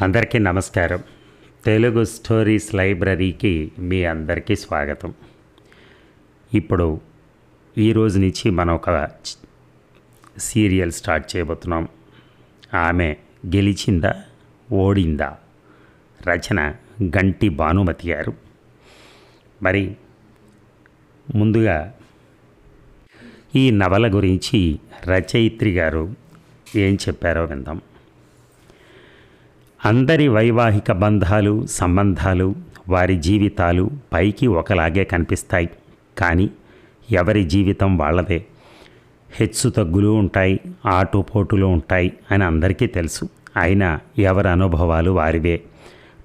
అందరికీ నమస్కారం. తెలుగు స్టోరీస్ లైబ్రరీకి మీ అందరికీ స్వాగతం. ఇప్పుడు ఈ రోజు నుంచి మనం ఒక సీరియల్ స్టార్ట్ చేయబోతున్నాం. ఆమె గెలిచిందా ఓడిందా? రచన గంటి భానుమతి గారు. మరి ముందుగా ఈ నవల గురించి రచయిత్రి గారు ఏం చెప్పారో విందాం. అందరి వైవాహిక బంధాలు సంబంధాలు వారి జీవితాలు పైకి ఒకలాగే కనిపిస్తాయి. కానీ ఎవరి జీవితం వాళ్ళదే. హెచ్చు తగ్గులు ఉంటాయి ఆటుపోటులు ఉంటాయి అని అందరికీ తెలుసు. అయినా ఎవరి అనుభవాలు వారివే.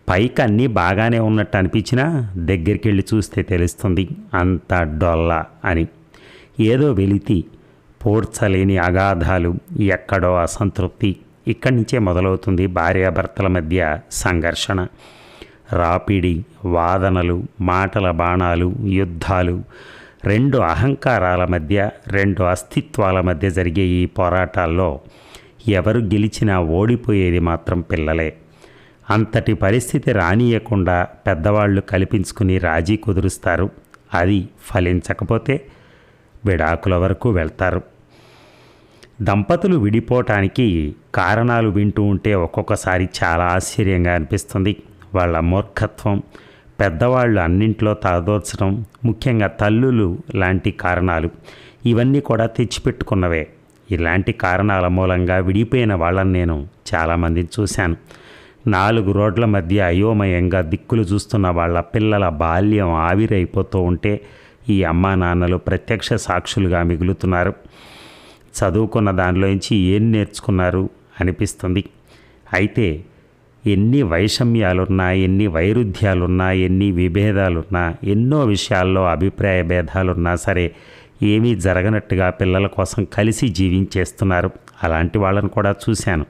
పైకి అన్నీ బాగానే ఉన్నట్టు అనిపించినా దగ్గరికి వెళ్ళి చూస్తే తెలుస్తుంది అంత డొల్ల అని. ఏదో వెలితి పోడ్చలేని అగాధాలు ఎక్కడో అసంతృప్తి. ఇక్కడి నుంచే మొదలవుతుంది భార్యాభర్తల మధ్య సంఘర్షణ. రాపిడి వాదనలు మాటల బాణాలు యుద్ధాలు రెండు అహంకారాల మధ్య రెండు అస్తిత్వాల మధ్య జరిగే ఈ పోరాటాల్లో ఎవరు గెలిచినా ఓడిపోయేది మాత్రం పిల్లలే. అంతటి పరిస్థితి రానియకుండా పెద్దవాళ్ళు కల్పించుకుని రాజీ కుదురుస్తారు. అది ఫలించకపోతే విడాకుల వరకు వెళ్తారు. దంపతులు విడిపోవటానికి కారణాలు వింటూ ఉంటే ఒక్కొక్కసారి చాలా ఆశ్చర్యంగా అనిపిస్తుంది. వాళ్ళ మూర్ఖత్వం పెద్దవాళ్ళు అన్నింట్లో తలదోర్చడం ముఖ్యంగా తల్లులు లాంటి కారణాలు ఇవన్నీ కూడా తెచ్చిపెట్టుకున్నవే. ఇలాంటి కారణాల మూలంగా విడిపోయిన వాళ్ళని నేను చాలామందిని చూశాను. నాలుగు రోడ్ల మధ్య అయోమయంగా దిక్కులు చూస్తున్న వాళ్ళ పిల్లల బాల్యం ఆవిరైపోతూ ఉంటే ఈ అమ్మా నాన్నలు ప్రత్యక్ష సాక్షులుగా మిగులుతున్నారు. చదువుకున్న దానిలోంచి ఏం నేర్చుకున్నారు అనిపిస్తుంది. అయితే ఎన్ని వైషమ్యాలున్నా ఎన్ని వైరుధ్యాలున్నా ఎన్ని విభేదాలున్నా ఎన్నో విషయాల్లో అభిప్రాయ భేదాలున్నా సరే ఏమీ జరగనట్టుగా పిల్లల కోసం కలిసి జీవించేస్తున్నారు. అలాంటి వాళ్ళని కూడా చూశాను.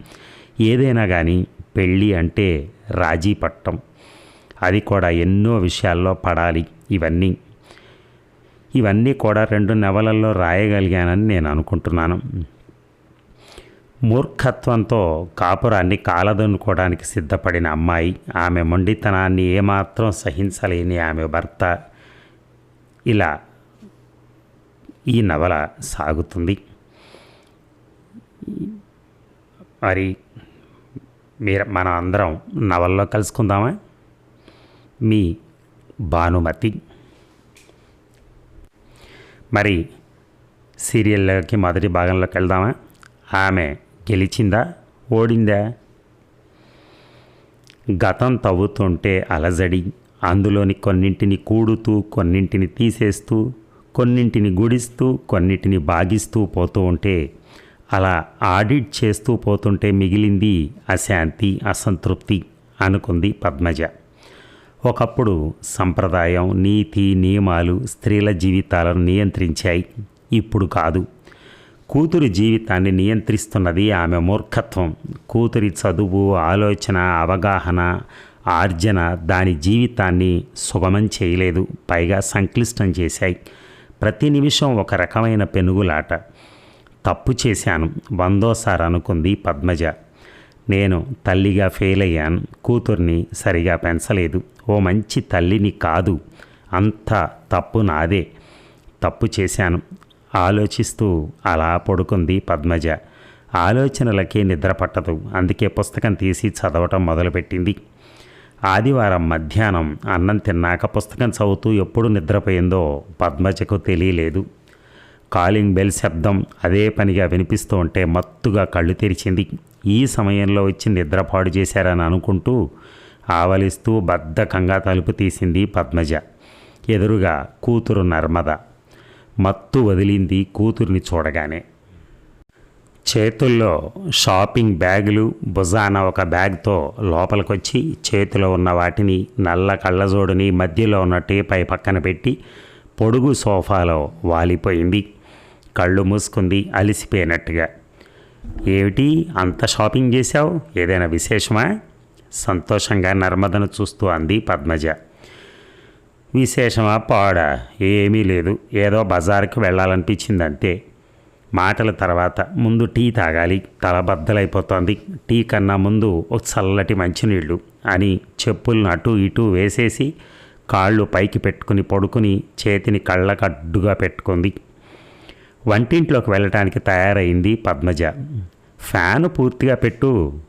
ఏదైనా కానీ పెళ్ళి అంటే రాజీ పట్టం అది కూడా ఎన్నో విషయాల్లో పడాలి. ఇవన్నీ ఇవన్నీ కూడా రెండు నవలల్లో రాయగలిగానని నేను అనుకుంటున్నాను. మూర్ఖత్వంతో కాపురాన్ని కాలదన్నుకోవడానికి సిద్ధపడిన అమ్మాయి ఆమె మొండితనాన్ని ఏమాత్రం సహించలేని ఆమె భర్త. ఇలా ఈ నవల సాగుతుంది. మరి మీరు మనం అందరం నవల్లో కలుసుకుందామా? మీ భానుమతి. మరి సీరియల్లోకి మొదటి భాగంలోకి వెళ్దామా? ఆమె గెలిచిందా? ఓడిందా? గతం తవ్వుతుంటే అలజడి అందులోని కొన్నింటిని కూడుతూ కొన్నింటిని తీసేస్తూ కొన్నింటిని గుడిస్తూ కొన్నింటిని బాగిస్తూ పోతూ ఉంటే అలా ఆడిట్ చేస్తూ పోతుంటే మిగిలింది అశాంతి అసంతృప్తి అనుకుంది పద్మజ. ఒకప్పుడు సంప్రదాయం నీతి నియమాలు స్త్రీల జీవితాలను నియంత్రించాయి. ఇప్పుడు కాదు. కూతురి జీవితాన్ని నియంత్రిస్తున్నది ఆమె మూర్ఖత్వం. కూతురి చదువు ఆలోచన అవగాహన ఆర్జన దాని జీవితాన్ని సుగమం చేయలేదు. పైగా సంక్లిష్టం చేశాయి. ప్రతి నిమిషం ఒక రకమైన పెనుగులాట. తప్పు చేశాను. వందోసారి అనుకుంది పద్మజ. నేను తల్లిగా ఫెయిల్ అయ్యాను కూతుర్ని సరిగా పెంచలేదు. ఓ మంచి తల్లిని కాదు. అంత తప్పు నాదే. తప్పు చేశాను. ఆలోచిస్తూ అలా పడుకుంది పద్మజ. ఆలోచనలకే నిద్ర పట్టదు. అందుకే పుస్తకం తీసి చదవటం మొదలుపెట్టింది. ఆదివారం మధ్యాహ్నం అన్నం తిన్నాక పుస్తకం చదువుతూ ఎప్పుడు నిద్రపోయిందో పద్మజకు తెలియలేదు. కాలింగ్ బెల్ శబ్దం అదే పనిగా వినిపిస్తూ ఉంటే మత్తుగా కళ్ళు తెరిచింది. ఈ సమయంలో వచ్చి నిద్రపాడు చేశారని అనుకుంటూ ఆవలిస్తూ బద్ధకంగా తలుపు తీసింది పద్మజ. ఎదురుగా కూతురు నర్మద. మత్తు వదిలింది కూతుర్ని చూడగానే. చేతుల్లో షాపింగ్ బ్యాగులు భుజాన ఒక బ్యాగ్తో లోపలికొచ్చి చేతిలో ఉన్న వాటిని నల్ల కళ్ళజోడుని మధ్యలో ఉన్న టీపై పక్కన పెట్టి పొడుగు సోఫాలో వాలిపోయింది. కళ్ళు మూసుకుంది అలిసిపోయినట్టుగా. ఏమిటి? అంత షాపింగ్ చేశావు? ఏదైనా విశేషమా? సంతోషంగా నర్మదను చూస్తూ అంది పద్మజ. విశేషమా పాడా? ఏమీ లేదు. ఏదో బజార్కి వెళ్ళాలనిపించింది అంతే మాటల తర్వాత ముందు టీ తాగాలి. తల బద్దలైపోతోంది. టీ కన్నా ముందు ఒక చల్లటి మంచినీళ్ళు అని చెప్పులను అటు ఇటు వేసేసి కాళ్ళు పైకి పెట్టుకుని పడుకుని చేతిని కళ్ళకడ్డుగా పెట్టుకుంది. వంటింట్లోకి వెళ్ళటానికి తయారైంది పద్మజ. ఫ్యాను పూర్తిగా పెట్టు.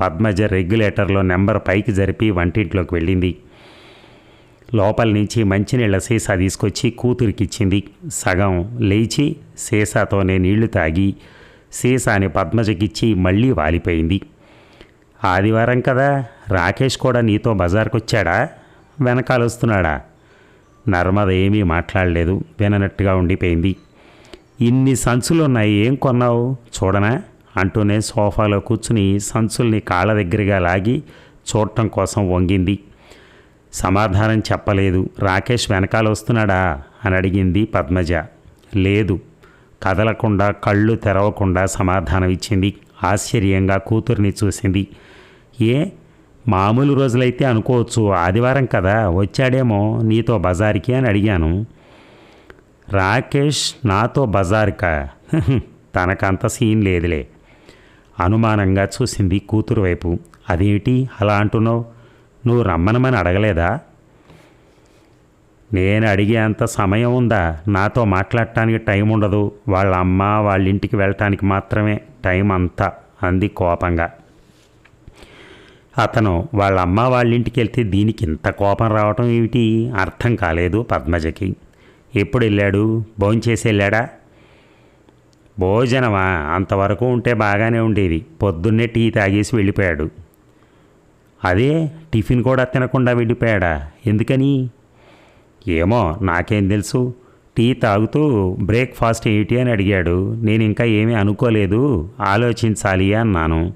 పద్మజ రెగ్యులేటర్లో నెంబర్ పైకి జరిపి వంటింట్లోకి వెళ్ళింది. లోపల నుంచి మంచినీళ్ళ సీసా తీసుకొచ్చి కూతురికిచ్చింది. సగం లేచి సీసాతోనే నీళ్ళు తాగి సీసాని పద్మజకిచ్చి మళ్ళీ వాలిపోయింది. ఆదివారం కదా రాకేష్ కూడా నీతో బజార్కి వచ్చాడా వెనకాల వస్తున్నాడా నర్మద ఏమీ మాట్లాడలేదు. విననట్టుగా ఉండిపోయింది. ఇన్ని సంచులు ఉన్నాయి ఏం కొన్నావు? చూడనా? అంటూనే సోఫాలో కూర్చుని సంచుల్ని కాళ్ళ దగ్గరగా లాగి చూడటం కోసం వంగింది. సమాధానం చెప్పలేదు. రాకేష్ వెనకాల వస్తున్నాడా? అని అడిగింది పద్మజ. లేదు. కదలకుండా కళ్ళు తెరవకుండా సమాధానం ఇచ్చింది. ఆశ్చర్యంగా కూతుర్ని చూసింది. ఏ? మామూలు రోజులైతే అనుకోవచ్చు. ఆదివారం కదా? వచ్చాడేమో నీతో బజార్కి అని అడిగాను. రాకేష్ నాతో బజార్కా. తనకంత సీన్ లేదులే. అనుమానంగా చూసింది కూతురు వైపు. అదేమిటి అలా అంటున్నావు? నువ్వు రమ్మనమని అడగలేదా? నేను అడిగే అంత సమయం ఉందా? నాతో మాట్లాడటానికి టైం ఉండదు. వాళ్ళ అమ్మ వాళ్ళ ఇంటికి వెళ్ళటానికి మాత్రమే టైం అంతా అంది కోపంగా. అతను వాళ్ళ అమ్మ వాళ్ళ ఇంటికి వెళ్తే దీనికి ఇంత కోపం రావటం ఏమిటి? అర్థం కాలేదు పద్మజకి. ఎప్పుడు వెళ్ళాడు భోంచేసి వెళ్ళాడా భోజనమా? అంతవరకు ఉంటే బాగానే ఉండేది. పొద్దున్నే టీ తాగేసి వెళ్ళిపోయాడు. అదే టిఫిన్ కూడా తినకుండా వెళ్ళిపోయాడా? ఎందుకని? ఏమో నాకేం తెలుసు. టీ తాగుతూ బ్రేక్ఫాస్ట్ ఏంటి అని అడిగాడు. నేను ఇంకా ఏమీ అనుకోలేదు. ఆలోచించాలి అన్నాను.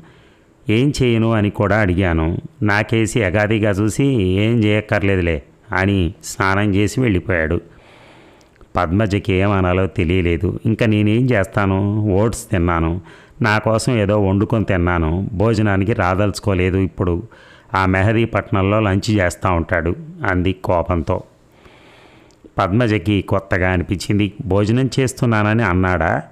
ఏం చేయను అని కూడా అడిగాను. నాకేసి ఎగాదిగా చూసి ఏం చేయక్కర్లేదులే అని స్నానం చేసి వెళ్ళిపోయాడు. పద్మజకి ఏమనాలో తెలియలేదు. ఇంకా నేనేం చేస్తాను? ఓట్స్ తిన్నాను. నా కోసం ఏదో వండుకొని తిన్నాను. భోజనానికి రాదలుచుకోలేదు ఇప్పుడు. ఆ మెహదీపట్నంలో లంచ్ చేస్తూ ఉంటాడు అంది కోపంతో. పద్మజకి కొత్తగా అనిపించింది. భోజనం చేస్తున్నానని అన్నాడా?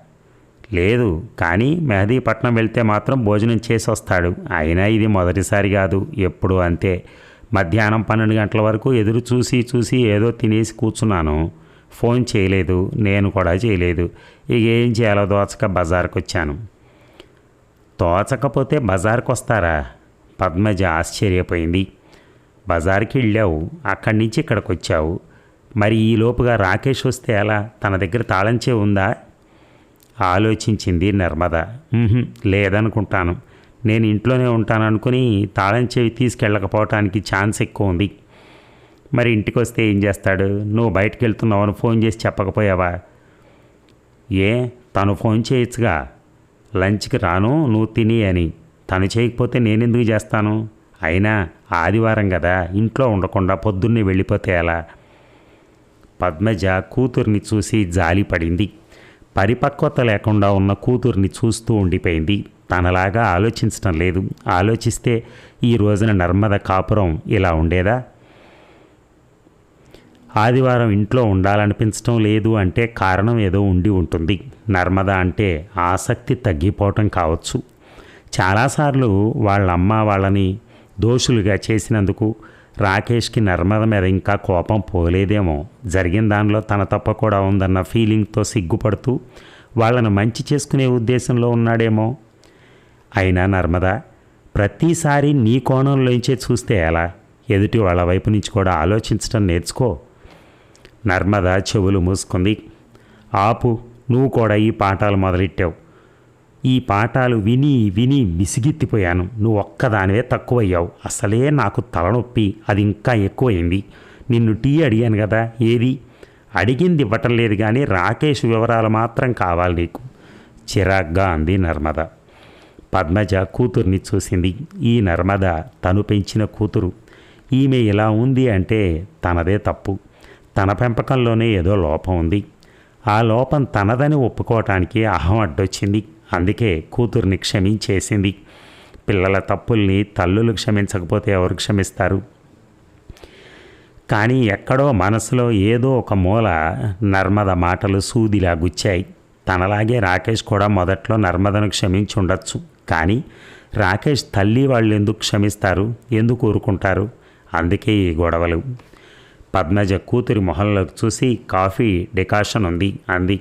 లేదు కానీ మెహదీపట్నం వెళ్తే మాత్రం భోజనం చేసి వస్తాడు అయినా ఇది మొదటిసారి కాదు ఎప్పుడు అంతే. మధ్యాహ్నం పన్నెండు గంటల వరకు ఎదురు చూసి చూసి ఏదో తినేసి కూర్చున్నాను. ఫోన్ చేయలేదు నేను కూడా చేయలేదు. ఇక ఏం చేయాలో దోచక బజార్కి వచ్చాను తోచకపోతే బజార్కి వస్తారా పద్మజ ఆశ్చర్యపోయింది. బజార్కి వెళ్ళావు అక్కడి నుంచి ఇక్కడికి వచ్చావు మరి ఈ లోపుగా రాకేష్ వస్తే ఎలా? తన దగ్గర తాళంచే ఉందా? ఆలోచించింది నర్మద. లేదనుకుంటాను. నేను ఇంట్లోనే ఉంటాను అనుకుని తాళం చెవి తీసుకెళ్ళకపోవటానికి ఛాన్స్ ఎక్కువ ఉంది. మరి ఇంటికి వస్తే ఏం చేస్తాడు? నువ్వు బయటకు వెళ్తున్నావని ఫోన్ చేసి చెప్పకపోయావా? ఏ తను ఫోన్ చేయొచ్చుగా. లంచ్కి రాను నువ్వు తిని అని. తను చేయకపోతే నేనెందుకు చేస్తాను? అయినా ఆదివారం కదా ఇంట్లో ఉండకుండా పొద్దున్నే వెళ్ళిపోతే ఎలా? పద్మజ కూతుర్ని చూసి జాలి పడింది. పరిపక్వత లేకుండా ఉన్న కూతుర్ని చూస్తూ ఉండిపోయింది. తనలాగా ఆలోచించటం లేదు. ఆలోచిస్తే ఈ రోజున నర్మద కాపురం ఇలా ఉండేదా? ఆదివారం ఇంట్లో ఉండాలనిపించటం లేదు అంటే కారణం ఏదో ఉండి ఉంటుంది. నర్మద అంటే ఆసక్తి తగ్గిపోవటం కావచ్చు. చాలాసార్లు వాళ్ళ అమ్మ వాళ్ళని దోషులుగా చేసినందుకు రాకేష్కి నర్మద మీద ఇంకా కోపం పోలేదేమో. జరిగిన దానిలో తన తప్ప కూడా ఉందన్న ఫీలింగ్తో సిగ్గుపడుతూ వాళ్ళను మంచి చేసుకునే ఉద్దేశంలో ఉన్నాడేమో. అయినా నర్మద ప్రతిసారి నీ కోణంలోంచే చూస్తే ఎలా? ఎదుటి వాళ్ళ వైపు నుంచి కూడా ఆలోచించడం నేర్చుకో. నర్మద చెవులు మూసుకుంది. ఆపు నువ్వు కూడా ఈ పాఠాలు మొదలెట్టావు. ఈ పాఠాలు విని విని విసిగిత్తిపోయాను. నువ్వు ఒక్కదానివే తక్కువయ్యావు. అసలే నాకు తలనొప్పి. అది ఇంకా ఎక్కువైంది. నిన్ను టీ అడిగాను కదా ఏది? అడిగింది ఇవ్వటం లేదు కానీ రాకేష్ వివరాలు మాత్రం కావాలి నీకు. చిరాగ్గా అంది నర్మద. పద్మజ కూతుర్ని చూసింది. ఈ నర్మద తను పెంచిన కూతురు. ఈమె ఇలా ఉంది అంటే తనదే తప్పు. తన పెంపకంలోనే ఏదో లోపం ఉంది. ఆ లోపం తనదని ఒప్పుకోవటానికి అహం అడ్డొచ్చింది. అందుకే కూతుర్ని క్షమించేసింది. పిల్లల తప్పుల్ని తల్లులు క్షమించకపోతే ఎవరు క్షమిస్తారు? కానీ ఎక్కడో మనసులో ఏదో ఒక మూల నర్మద మాటలు సూదిలా గుచ్చాయి. తనలాగే రాకేష్ కూడా మొదట్లో నర్మదను క్షమించి ఉండొచ్చు కానీ రాకేష్ తల్లి వాళ్ళు ఎందుకు క్షమిస్తారు? ఎందుకు ఊరుకుంటారు? అందుకే ఈ గొడవలు. పద్మజ కూతురి మొహంలోకి చూసి కాఫీ డికాషన్ ఉంది అంది.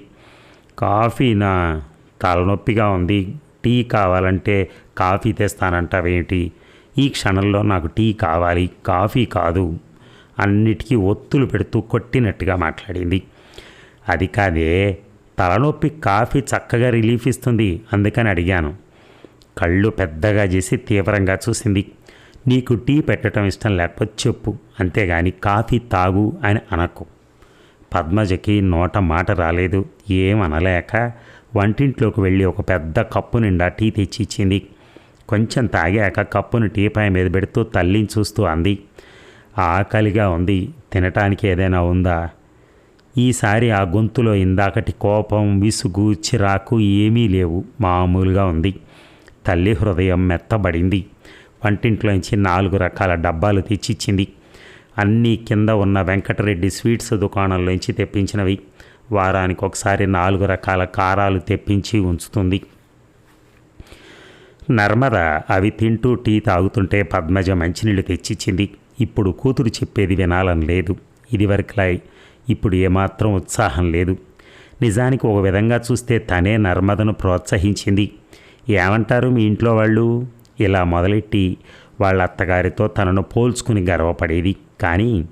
కాఫీ నా తలనొప్పిగా ఉంది. టీ కావాలంటే కాఫీ తెస్తానంటావేంటి ఈ క్షణంలో నాకు టీ కావాలి కాఫీ కాదు. అన్నిటికీ ఒత్తులు పెడుతూ కొట్టినట్టుగా మాట్లాడింది. అది కాదే తలనొప్పి కాఫీ చక్కగా రిలీఫ్ ఇస్తుంది అందుకని అడిగాను. కళ్ళు పెద్దగా చేసి తీవ్రంగా చూసింది. నీకు టీ పెట్టడం ఇష్టం లేకపోతే చెప్పు. అంతేగాని కాఫీ తాగు అని అనకు. పద్మజకి నోట మాట రాలేదు. ఏమనలేక వంటింట్లోకి వెళ్ళి ఒక పెద్ద కప్పు నిండా టీ తెచ్చి ఇచ్చింది. కొంచెం తాగాక కప్పును టీపాయ మీద పెడుతూ తల్లిని చూస్తూ అంది. ఆకలిగా ఉంది. తినటానికి ఏదైనా ఉందా? ఈసారి ఆ గొంతులో ఇందాకటి కోపం విసుగు చిరాకు ఏమీ లేవు. మామూలుగా ఉంది. తల్లి హృదయం మెత్తబడింది. వంటింట్లోంచి నాలుగు రకాల డబ్బాలు తెచ్చిచ్చింది. అన్నీ కింద ఉన్న వెంకటరెడ్డి స్వీట్స్ దుకాణంలోంచి తెప్పించినవి. వారానికి ఒకసారి నాలుగు రకాల కారాలు తెప్పించి ఉంచుతుంది. నర్మద అవి తింటూ టీ తాగుతుంటే పద్మజ మంచినీళ్ళు తెచ్చిచ్చింది. ఇప్పుడు కూతురు చెప్పేది వినాలని లేదు. ఇదివరకులా ఇప్పుడు ఏమాత్రం ఉత్సాహం లేదు. నిజానికి ఒక విధంగా చూస్తే తనే నర్మదను ప్రోత్సహించింది. ఏమంటారు మీ ఇంట్లో వాళ్ళు? ఇలా మొదలెట్టి వాళ్ళ అత్తగారితో తనను పోల్చుకుని గర్వపడేది. కానీ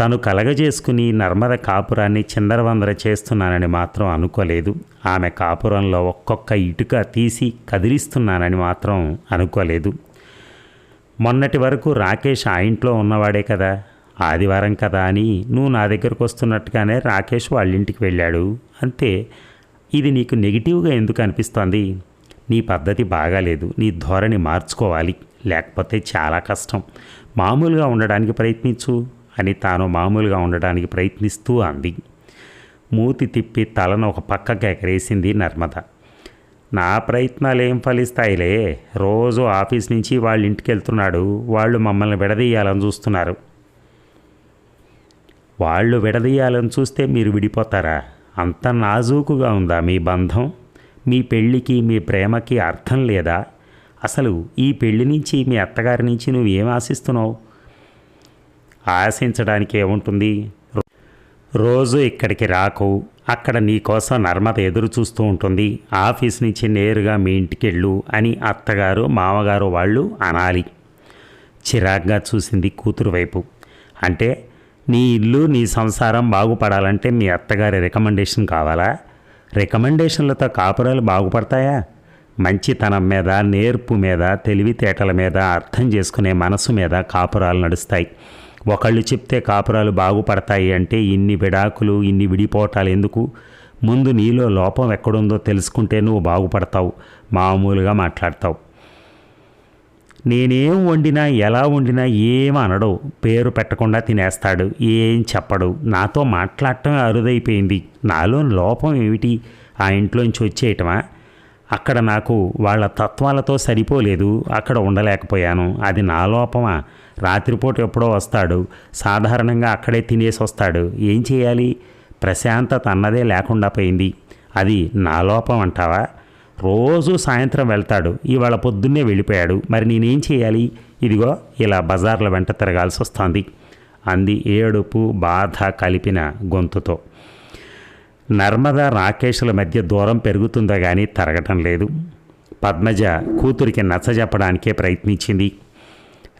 తను కలగజేసుకుని నర్మద కాపురాన్ని చిందరవందర చేస్తున్నానని మాత్రం అనుకోలేదు. ఆమె కాపురంలో ఒక్కొక్క ఇటుక తీసి కదిలిస్తున్నానని మాత్రం అనుకోలేదు. మొన్నటి వరకు రాకేష్ ఆ ఇంట్లో ఉన్నవాడే కదా ఆదివారం కదా అని నువ్వు నా దగ్గరకు వస్తున్నట్టుగానే రాకేష్ వాళ్ళ ఇంటికి వెళ్ళాడు. అంతే. ఇది నీకు నెగిటివ్గా ఎందుకు అనిపిస్తోంది? నీ పద్ధతి బాగాలేదు నీ ధోరణి మార్చుకోవాలి. లేకపోతే చాలా కష్టం. మామూలుగా ఉండడానికి ప్రయత్నించు అని తాను మామూలుగా ఉండడానికి ప్రయత్నిస్తూ అంది. మూతి తిప్పి తలను ఒక పక్కకి ఎగరేసింది నర్మద. నా ప్రయత్నాలు ఏం ఫలిస్తాయిలే? రోజు ఆఫీస్ నుంచి వాళ్ళ ఇంటికి వెళ్తున్నాడు. వాళ్ళు మమ్మల్ని విడదీయాలని చూస్తున్నారు. వాళ్ళు విడదీయాలని చూస్తే మీరు విడిపోతారా? అంత నాజూకుగా ఉందా మీ బంధం? మీ పెళ్ళికి మీ ప్రేమకి అర్థం లేదా? అసలు ఈ పెళ్ళి నుంచి మీ అత్తగారి నుంచి నువ్వు ఏం ఆశిస్తున్నావు? ఆశించడానికి ఏముంటుంది రోజు ఇక్కడికి రాకు. అక్కడ నీకోసం నర్మద ఎదురు చూస్తూ ఉంటుంది. ఆఫీస్ నుంచి నేరుగా మీ ఇంటికి వెళ్ళు అని అత్తగారు మామగారు వాళ్ళు అనాలి. చిరాగ్గా చూసింది కూతురు వైపు. అంటే నీ ఇల్లు నీ సంసారం బాగుపడాలంటే మీ అత్తగారి రికమెండేషన్ కావాలా? రికమెండేషన్లతో కాపురాలు బాగుపడతాయా? మంచితనం మీద నేర్పు మీద తెలివితేటల మీద అర్థం చేసుకునే మనసు మీద కాపురాలు నడుస్తాయి. ఒకళ్ళు చెప్తే కాపురాలు బాగుపడతాయి అంటే ఇన్ని విడాకులు ఇన్ని విడిపోవటాలు ఎందుకు? ముందు నీలో లోపం ఎక్కడుందో తెలుసుకుంటే నువ్వు బాగుపడతావు మామూలుగా మాట్లాడతావు. నేనేం వండినా ఎలా వండినా ఏం అనడు. పేరు పెట్టకుండా తినేస్తాడు. ఏం చెప్పడు. నాతో మాట్లాడటం అరుదైపోయింది. నాలో లోపం ఏమిటి? ఆ ఇంట్లోంచి వచ్చేయటమా? అక్కడ నాకు వాళ్ళ తత్వాలతో సరిపోలేదు. అక్కడ ఉండలేకపోయాను. అది నా లోపమా? రాత్రిపూట ఎప్పుడో వస్తాడు. సాధారణంగా అక్కడే తినేసి వస్తాడు. ఏం చేయాలి? ప్రశాంతత అన్నదే లేకుండా పోయింది. అది నా లోపం అంటావా? రోజు సాయంత్రం వెళ్తాడు. ఇవాళ పొద్దున్నే వెళ్ళిపోయాడు. మరి నేనేం చేయాలి? ఇదిగో ఇలా బజార్ల వెంట తిరగాల్సి వస్తుంది అంది ఏడుపు బాధ కలిపిన గొంతుతో. నర్మద రాకేష్ల మధ్య దూరం పెరుగుతుందో కానీ తరగటం లేదు. పద్మజ కూతురికి నచ్చజెప్పడానికే ప్రయత్నించింది.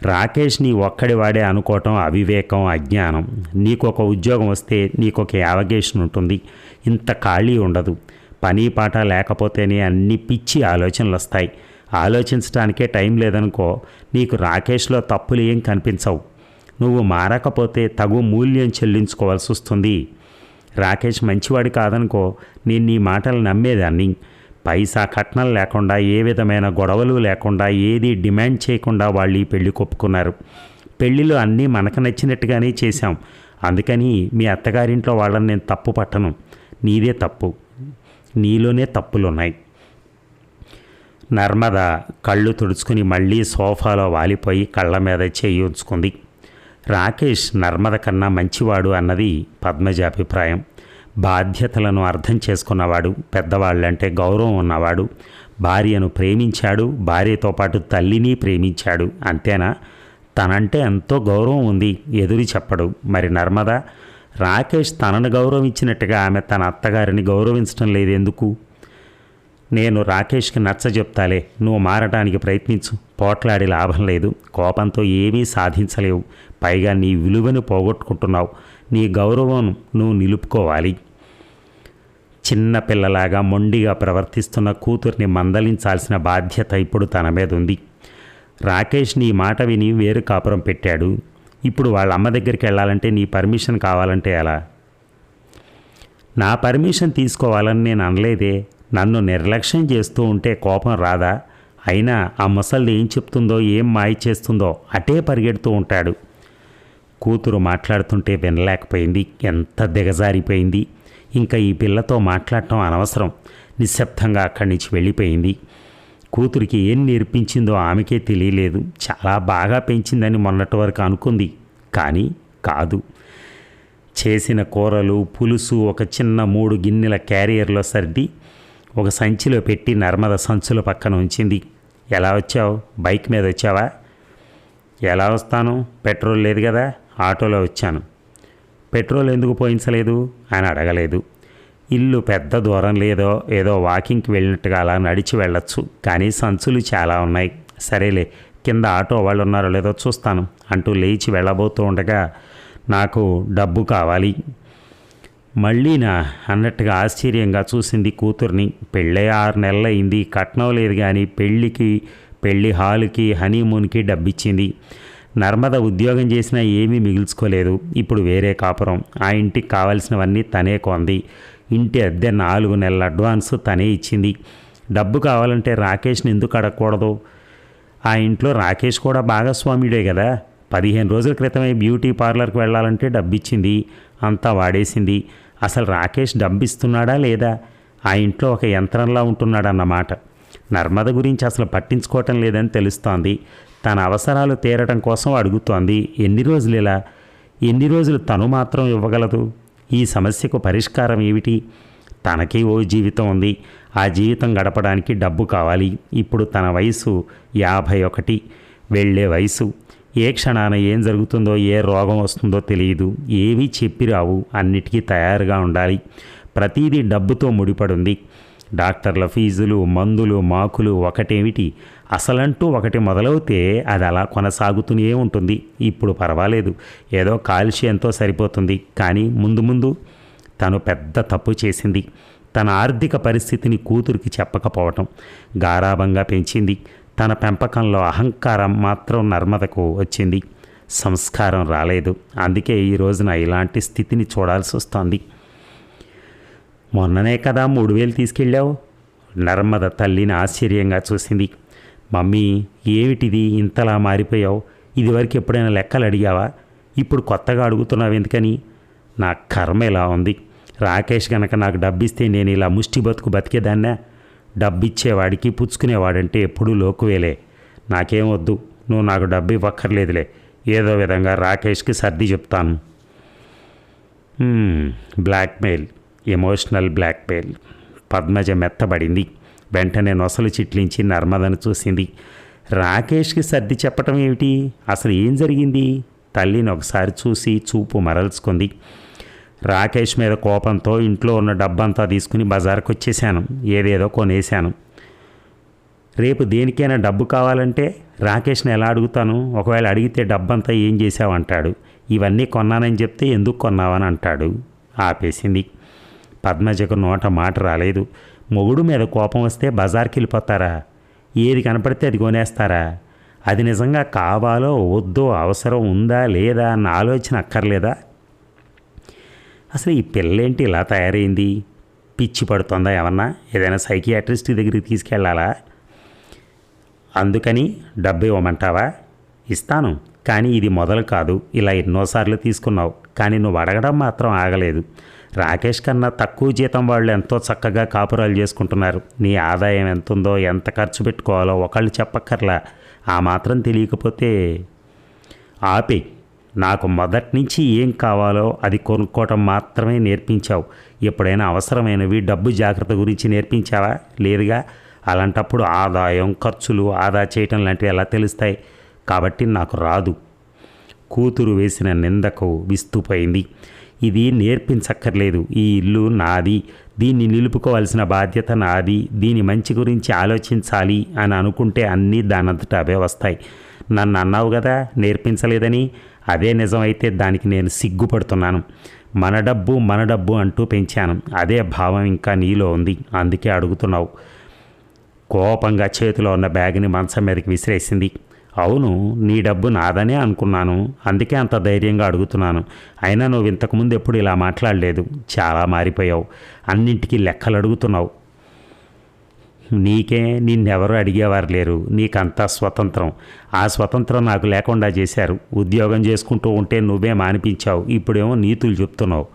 రాకేష్ నీ ఒక్కడివాడే అనుకోవటం అవివేకం అజ్ఞానం. నీకొక ఉద్యోగం వస్తే నీకొక యావగేషన్ ఉంటుంది. ఇంత ఖాళీ ఉండదు. పని పాట లేకపోతేనే అన్ని పిచ్చి ఆలోచనలు వస్తాయి ఆలోచించడానికే టైం లేదనుకో నీకు రాకేష్లో తప్పులు ఏం కనిపించవు. నువ్వు మారకపోతే తగు మూల్యం చెల్లించుకోవాల్సి వస్తుంది. రాకేష్ మంచివాడు కాదనుకో నేను నీ మాటలు నమ్మేదాన్ని పైసా కట్నం లేకుండా ఏ విధమైన గొడవలు లేకుండా ఏది డిమాండ్ చేయకుండా వాళ్ళు ఈ పెళ్ళి కొప్పుకున్నారు. పెళ్ళిలో అన్నీ మనకు నచ్చినట్టుగానే చేశాం. అందుకని మీ అత్తగారింట్లో వాళ్ళని నేను తప్పు పట్టను. నీదే తప్పు. నీలోనే తప్పులున్నాయి. నర్మద కళ్ళు తుడుచుకుని మళ్ళీ సోఫాలో వాలిపోయి కళ్ళ మీద చేయి ఉంచుకుంది. రాకేష్ నర్మద కన్నా మంచివాడు అన్నది పద్మజ అభిప్రాయం బాధ్యతలను అర్థం చేసుకున్నవాడు పెద్దవాళ్ళంటే గౌరవం ఉన్నవాడు భార్యను ప్రేమించాడు భార్యతో పాటు తల్లిని ప్రేమించాడు అంతేనా? తనంటే ఎంతో గౌరవం ఉంది ఎదురు చెప్పడు. మరి నర్మద రాకేష్ తనను గౌరవించినట్టుగా ఆమె తన అత్తగారిని గౌరవించడం లేదు ఎందుకు? నేను రాకేష్కి నచ్చ చెప్తాలే. నువ్వు మారటానికి ప్రయత్నించు. పోట్లాడి లాభం లేదు. కోపంతో ఏమీ సాధించలేవు. పైగా నీ విలువను పోగొట్టుకుంటున్నావు. నీ గౌరవం నువ్వు నిలుపుకోవాలి. చిన్నపిల్లలాగా మొండిగా ప్రవర్తిస్తున్న కూతుర్ని మందలించాల్సిన బాధ్యత ఇప్పుడు తన మీద ఉంది. రాకేష్ నీ మాట విని వేరు కాపురం పెట్టాడు. ఇప్పుడు వాళ్ళ అమ్మ దగ్గరికి వెళ్ళాలంటే నీ పర్మిషన్ కావాలంటే ఎలా? నా పర్మిషన్ తీసుకోవాలని నేను అనలేదే. నన్ను నిర్లక్ష్యం చేస్తూ ఉంటే కోపం రాదా? అయినా ఆ ముసల్ది ఏం చెప్తుందో ఏం మాయ చేస్తుందో అటే పరిగెడుతూ ఉంటాడు. కూతురు మాట్లాడుతుంటే వినలేకపోయింది. ఎంత దిగజారిపోయింది. ఇంకా ఈ పిల్లతో మాట్లాడటం అనవసరం. నిశ్శబ్దంగా అక్కడి నుంచి వెళ్ళిపోయింది. కూతురికి ఏం నేర్పించిందో ఆమెకే తెలియలేదు. చాలా బాగా పెంచిందని మొన్నటి వరకు అనుకుంది. కానీ కాదు. చేసిన కూరలు పులుసు ఒక చిన్న మూడు గిన్నెల క్యారియర్లో సర్ది ఒక సంచిలో పెట్టి నర్మద సంచుల పక్కన ఉంచింది. ఎలా వచ్చావు? బైక్ మీద వచ్చావా? ఎలా వస్తాను? పెట్రోల్ లేదు కదా ఆటోలో వచ్చాను. పెట్రోల్ ఎందుకు పోయించలేదు? అని అడగలేదు. ఇల్లు పెద్ద దూరం లేదో ఏదో వాకింగ్కి వెళ్ళినట్టుగా అలా నడిచి వెళ్ళొచ్చు. కానీ సంచులు చాలా ఉన్నాయి. సరేలే కింద ఆటో వాళ్ళు ఉన్నారో లేదో చూస్తాను అంటూ లేచి వెళ్ళబోతూ ఉండగా నాకు డబ్బు కావాలి. మళ్ళీనా అన్నట్టుగా ఆశ్చర్యంగా చూసింది కూతుర్ని. పెళ్ళే ఆరు నెలలు అయింది కట్నం లేదు కానీ పెళ్ళికి పెళ్ళి హాలుకి హనీమూన్కి డబ్బిచ్చింది. నర్మద ఉద్యోగం చేసినా ఏమీ మిగుల్చుకోలేదు. ఇప్పుడు వేరే కాపురం. ఆ ఇంటికి కావాల్సినవన్నీ తనే కొంది. ఇంటి అద్దె నాలుగు నెలల అడ్వాన్స్ తనే ఇచ్చింది. డబ్బు కావాలంటే రాకేష్ని ఎందుకు అడగకూడదు? ఆ ఇంట్లో రాకేష్ కూడా భాగస్వామ్యుడే కదా. పదిహేను రోజుల క్రితమే బ్యూటీ పార్లర్కి వెళ్ళాలంటే డబ్బిచ్చింది. అంతా వాడేసింది. అసలు రాకేష్ డబ్బిస్తున్నాడా లేదా? ఆ ఇంట్లో ఒక యంత్రంలా ఉంటున్నాడన్నమాట. నర్మద గురించి అసలు పట్టించుకోవటం లేదని తెలుస్తోంది. తన అవసరాలు తీరటం కోసం అడుగుతోంది. ఎన్ని రోజులు ఇలా ఎన్ని రోజులు తను మాత్రం ఇవ్వగలదు? ఈ సమస్యకు పరిష్కారం ఏమిటి? తనకి ఓ జీవితం ఉంది. ఆ జీవితం గడపడానికి డబ్బు కావాలి. ఇప్పుడు తన వయసు యాభై ఒకటి. వెళ్ళే వయసు. ఏ క్షణాన ఏం జరుగుతుందో ఏ రోగం వస్తుందో తెలియదు. ఏవి చెప్పిరావు. అన్నిటికీ తయారుగా ఉండాలి. ప్రతిదీ డబ్బుతో ముడిపడుంది. డాక్టర్ల ఫీజులు మందులు మాకులు ఒకటేమిటి? అసలంటూ ఒకటి మొదలవుతే అది అలా కొనసాగుతూనే ఉంటుంది. ఇప్పుడు పర్వాలేదు. ఏదో కాల్షియంతో సరిపోతుంది. కానీ ముందు ముందు తను పెద్ద తప్పు చేసింది. తన ఆర్థిక పరిస్థితిని కూతురికి చెప్పకపోవటం గారాభంగా పెంచింది. తన పెంపకంలో అహంకారం మాత్రం నర్మదకు వచ్చింది. సంస్కారం రాలేదు. అందుకే ఈ రోజున ఇలాంటి స్థితిని చూడాల్సి వస్తోంది మొన్ననే కదా మూడు వేలు తీసుకెళ్ళావు? నర్మద తల్లిని ఆశ్చర్యంగా చూసింది. మమ్మీ ఏమిటిది ఇంతలా మారిపోయావు? ఇదివరకు ఎప్పుడైనా లెక్కలు అడిగావా? ఇప్పుడు కొత్తగా అడుగుతున్నావు ఎందుకని? నా కర్మ ఇలా ఉంది. రాకేష్ గనక నాకు డబ్బిస్తే నేను ఇలా ముష్టి బతుకు బతికేదాన్నా? డబ్బిచ్చేవాడికి పుచ్చుకునేవాడంటే ఎప్పుడూ లోకువేలే. నాకేం వద్దు నువ్వు నాకు డబ్బు ఇవ్వక్కర్లేదులే ఏదో విధంగా రాకేష్కి సర్ది చెప్తాను. బ్లాక్మెయిల్. ఎమోషనల్ బ్లాక్మెయిల్ పద్మజ మెత్తబడింది. వెంటనే నొసలు చిట్లించి నర్మదను చూసింది. రాకేష్కి సర్ది చెప్పటం ఏమిటి? అసలు ఏం జరిగింది? తల్లిని ఒకసారి చూసి చూపు మరల్చుకుంది. రాకేష్ మీద కోపంతో ఇంట్లో ఉన్న డబ్బంతా తీసుకుని బజార్కి వచ్చేసాను ఏదేదో కొనేశాను. రేపు దేనికైనా డబ్బు కావాలంటే రాకేష్ని ఎలా అడుగుతాను? ఒకవేళ అడిగితే డబ్బంతా ఏం చేశావంటాడు ఇవన్నీ కొన్నానని చెప్తే ఎందుకు కొన్నావని అంటాడు. ఆపేసింది. పద్మజకు నోట మాట రాలేదు. మొగుడు మీద కోపం వస్తే బజార్కి వెళ్ళిపోతారా ఏది కనపడితే అది కొనేస్తారా? అది నిజంగా కావాలో వద్దో అవసరం ఉందా లేదా అన్న ఆలోచన అక్కర్లేదా? అసలు ఈ పిల్లేంటి ఇలా తయారైంది? పిచ్చి పడుతుందా ఏమన్నా? ఏదైనా సైకియాట్రిస్ట్ దగ్గరికి తీసుకెళ్ళాలా? అందుకని డబ్బు ఇవ్వమంటావా? ఇస్తాను కానీ ఇది మొదలు కాదు. ఇలా ఎన్నోసార్లు తీసుకున్నావు కానీ నువ్వు అడగడం మాత్రం ఆగలేదు. రాకేష్ కన్నా తక్కువ జీతం వాళ్ళు ఎంతో చక్కగా కాపురాలు చేసుకుంటున్నారు. నీ ఆదాయం ఎంత ఉందో ఎంత ఖర్చు పెట్టుకోవాలో ఒకళ్ళు చెప్పక్కర్లా. ఆ మాత్రం తెలియకపోతే ఆపే. నాకు మొదటి నుంచి ఏం కావాలో అది కొనుక్కోవటం మాత్రమే నేర్పించావు. ఎప్పుడైనా అవసరమైనవి డబ్బు జాగ్రత్త గురించి నేర్పించావా? లేదుగా. అలాంటప్పుడు ఆదాయం ఖర్చులు ఆదా చేయటం లాంటివి ఎలా తెలుస్తాయి? కాబట్టి నాకు రాదు. కూతురు వేసిన నిందకు విస్తుపోయింది. ఇది నేర్పించక్కర్లేదు. ఈ ఇల్లు నాది. దీన్ని నిలుపుకోవాల్సిన బాధ్యత నాది. దీని మంచి గురించి ఆలోచించాలి అని అనుకుంటే అన్నీ దానంతట అవే వస్తాయి. నన్ను అన్నావు కదా నేర్పించలేదని. అదే నిజమైతే దానికి నేను సిగ్గుపడుతున్నాను. మన డబ్బు మన డబ్బు అంటూ పెంచాను. అదే భావం ఇంకా నీలో ఉంది. అందుకే అడుగుతున్నావు. కోపంగా చేతిలో ఉన్న బ్యాగ్ని మంచం మీదకి విసిరేసింది. అవును నీ డబ్బు నాదనే అనుకున్నాను. అందుకే అంత ధైర్యంగా అడుగుతున్నాను. అయినా నువ్వు ఇంతకుముందు ఎప్పుడు ఇలా మాట్లాడలేదు. చాలా మారిపోయావు. అన్నింటికీ లెక్కలు అడుగుతున్నావు. నీకే నిన్నెవరు అడిగేవారు లేరు. నీకంతా స్వతంత్రం. ఆ స్వతంత్రం నాకు లేకుండా చేశారు. ఉద్యోగం చేసుకుంటూ ఉంటే నువ్వే మానిపించావు. ఇప్పుడేమో నీతులు చెప్తున్నావు.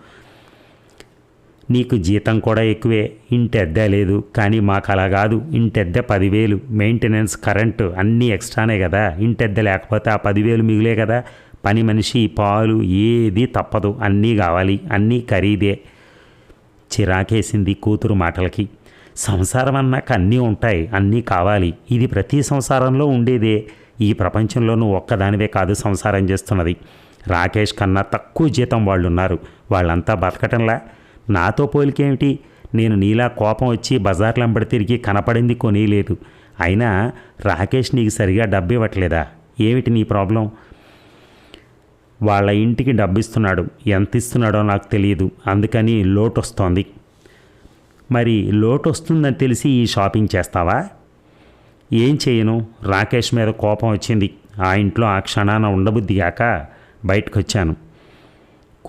నీకు జీతం కూడా ఎక్కువే ఇంటెద్దే లేదు. కానీ మాకు అలా కాదు. ఇంటెద్దే పదివేలు. మెయింటెనెన్స్ కరెంటు అన్నీ ఎక్స్ట్రానే కదా. ఇంటెద్దే లేకపోతే ఆ పదివేలు మిగిలే కదా. పని మనిషి పాలు ఏది తప్పదు. అన్నీ కావాలి. అన్నీ ఖరీదే. చిరాకేసింది కూతురు మాటలకి. సంసారం అన్నాక అన్నీ ఉంటాయి. అన్నీ కావాలి. ఇది ప్రతి సంసారంలో ఉండేదే. ఈ ప్రపంచంలోనూ ఒక్కదానివే కాదు సంసారం చేస్తున్నది. రాకేష్ కన్నా తక్కువ జీతం వాళ్ళు ఉన్నారు వాళ్ళంతా బతకటంలా? నాతో పోలికేమిటి? నేను నీలా కోపం వచ్చి బజార్లంబడి తిరిగి కనపడింది కొనీలేదు. అయినా రాకేష్ నీకు సరిగా డబ్బు ఇవ్వట్లేదా ఏమిటి నీ ప్రాబ్లం? వాళ్ళ ఇంటికి డబ్బు ఇస్తున్నాడు ఎంత ఇస్తున్నాడో నాకు తెలియదు అందుకని లోటు వస్తోంది మరి లోటు వస్తుందని తెలిసి ఈ షాపింగ్ చేస్తావా? ఏం చేయను? రాకేష్ మీద కోపం వచ్చింది. ఆ ఇంట్లో ఆ క్షణాన ఉండబుద్ధి కాక బయటకు వచ్చాను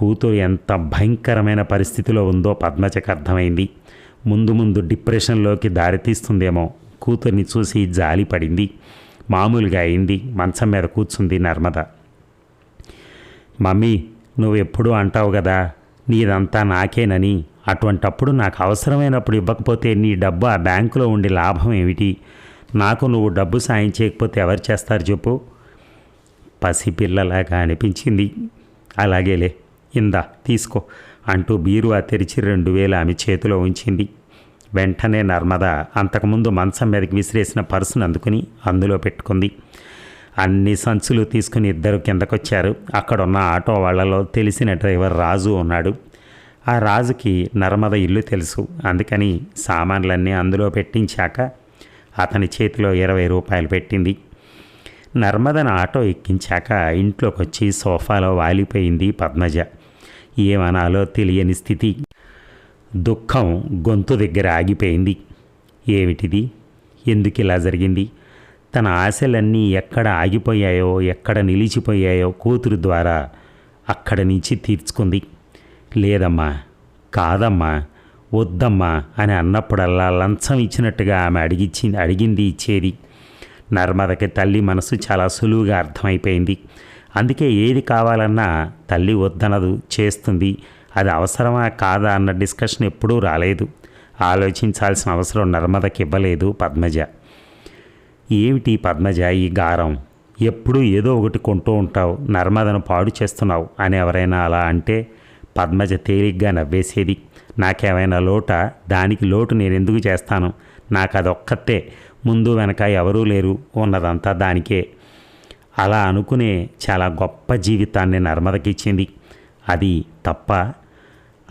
కూతురు ఎంత భయంకరమైన పరిస్థితిలో ఉందో పద్మజకు అర్థమైంది. ముందు ముందు డిప్రెషన్లోకి దారితీస్తుందేమో కూతుర్ని చూసి జాలి పడింది. మామూలుగా అయింది. మంచం మీద కూర్చుంది నర్మద. మమ్మీ నువ్వు ఎప్పుడూ అంటావు కదా నీదంతా నాకేనని. అటువంటప్పుడు నాకు అవసరమైనప్పుడు ఇవ్వకపోతే నీ డబ్బు ఆ బ్యాంకులో ఉండే లాభం ఏమిటి? నాకు నువ్వు డబ్బు సాయం చేయకపోతే ఎవరు చేస్తారు చెప్పు. పసిపిల్లలాగా అనిపించింది. అలాగేలే. ఇందా తీసుకో అంటూ బీరువా తెరిచి రెండు వేలు ఆమె చేతిలో ఉంచింది. వెంటనే నర్మద అంతకుముందు మంచం మీదకి విసిరేసిన పర్సును అందుకుని అందులో పెట్టుకుంది. అన్ని సంచులు తీసుకుని ఇద్దరు కిందకొచ్చారు. అక్కడున్న ఆటో వాళ్ళలో తెలిసిన డ్రైవర్ రాజు ఉన్నాడు. ఆ రాజుకి నర్మద ఇల్లు తెలుసు. అందుకని సామాన్లన్నీ అందులో పెట్టించాక అతని చేతిలో ఇరవై రూపాయలు పెట్టింది. నర్మదను ఆటో ఎక్కించాక ఇంట్లోకి వచ్చి సోఫాలో వాలిపోయింది పద్మజ. ఏమనాలో తెలియని స్థితి. దుఃఖం గొంతు దగ్గర ఆగిపోయింది. ఏమిటిది? ఎందుకు ఇలా జరిగింది? తన ఆశలన్నీ ఎక్కడ ఆగిపోయాయో ఎక్కడ నిలిచిపోయాయో కూతురు ద్వారా అక్కడ నుంచి తీర్చుకుంది. లేదమ్మా కాదమ్మా వద్దమ్మా అని అన్నప్పుడల్లా లంచం ఇచ్చినట్టుగా ఆమె అడిగిచ్చి అడిగింది ఇచ్చేది నర్మదకి తల్లి మనసు చాలా సులువుగా అర్థమైపోయింది. అందుకే ఏది కావాలన్నా తల్లి వద్దనదు చేస్తుంది. అది అవసరమా కాదా అన్న డిస్కషన్ ఎప్పుడూ రాలేదు. ఆలోచించాల్సిన అవసరం నర్మదకి ఇవ్వలేదు పద్మజ. ఏమిటి పద్మజ ఈ గారం? ఎప్పుడూ ఏదో ఒకటి కొంటూ ఉంటావు నర్మదను పాడు చేస్తున్నావు అని ఎవరైనా అలా అంటే పద్మజ తేలిగ్గా నవ్వేసేది. నాకేమైనా లోట? దానికి లోటు నేను ఎందుకు చేస్తాను? నాకు అదొక్కతే ముందు వెనక ఎవరూ లేరు. ఉన్నదంతా దానికే. అలా అనుకునే చాలా గొప్ప జీవితాన్ని నర్మదకిచ్చింది అది తప్ప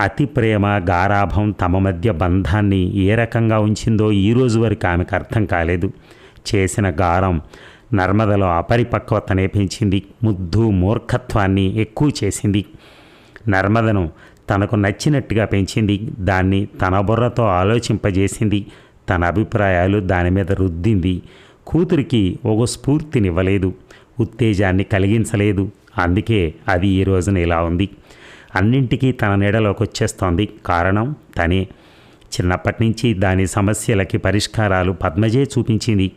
అతి ప్రేమ గారాభం తమ మధ్య బంధాన్ని ఏ రకంగా ఉంచిందో ఈ రోజు వరకు ఆమెకు అర్థం కాలేదు. చేసిన గారం నర్మదలో అపరిపక్వతనే పెంచింది. ముద్దు మూర్ఖత్వాన్ని ఎక్కువ చేసింది. నర్మదను తనకు నచ్చినట్టుగా పెంచింది. దాన్ని తన బుర్రతో ఆలోచింపజేసింది. తన అభిప్రాయాలు దాని మీద రుద్దింది. కూతురికి ఒక స్ఫూర్తినివ్వలేదు. ఉత్తేజాన్ని కలిగించలేదు. అందుకే అది ఈ రోజున ఇలా ఉంది. అన్నింటికీ తన నీడలోకి వచ్చేస్తోంది కారణం తనే. చిన్నప్పటి నుంచి దాని సమస్యలకి పరిష్కారాలు పద్మజే చూపించింది.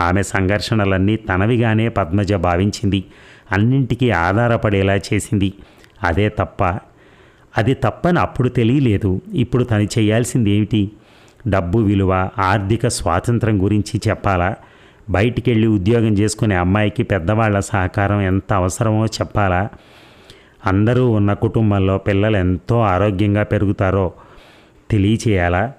ఆమె సంఘర్షణలన్నీ తనవిగానే పద్మజ భావించింది. అన్నింటికీ ఆధారపడేలా చేసింది. అదే తప్ప అది తప్పని అప్పుడు తెలియలేదు. ఇప్పుడు తను చేయాల్సింది ఏమిటి డబ్బు విలువ ఆర్థిక స్వాతంత్రం గురించి చెప్పాలా? బయటికి వెళ్ళి ఉద్యోగం చేసుకునే అమ్మాయికి పెద్దవాళ్ళ సహకారం ఎంత అవసరమో చెప్పాలా? అందరూ ఉన్న కుటుంబంలో పిల్లలు ఎంతో ఆరోగ్యంగా పెరుగుతారో తెలియచేయాలా?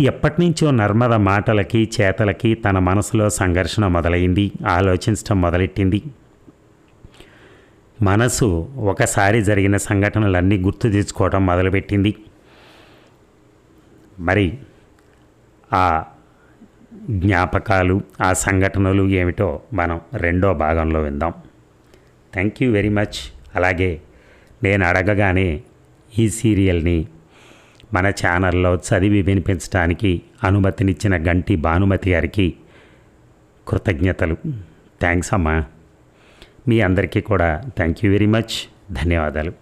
ఎప్పటి నుంచో నర్మద మాటలకి చేతలకి తన మనసులో సంఘర్షణ మొదలైంది ఆలోచించడం మొదలెట్టింది. మనసు ఒకసారి జరిగిన సంఘటనలన్నీ గుర్తు తెచ్చుకోవడం మొదలుపెట్టింది. మరి ఆ జ్ఞాపకాలు ఆ సంఘటనలు ఏమిటో మనం రెండో భాగంలో విందాం. థ్యాంక్ యూ వెరీ మచ్ అలాగే నేను అడగగానే ఈ సీరియల్ని మన ఛానల్లో చదివి వినిపించడానికి అనుమతినిచ్చిన గంటి భానుమతి గారికి కృతజ్ఞతలు. థ్యాంక్స్ అమ్మా. మీ అందరికీ కూడా థ్యాంక్ యూ వెరీ మచ్ ధన్యవాదాలు.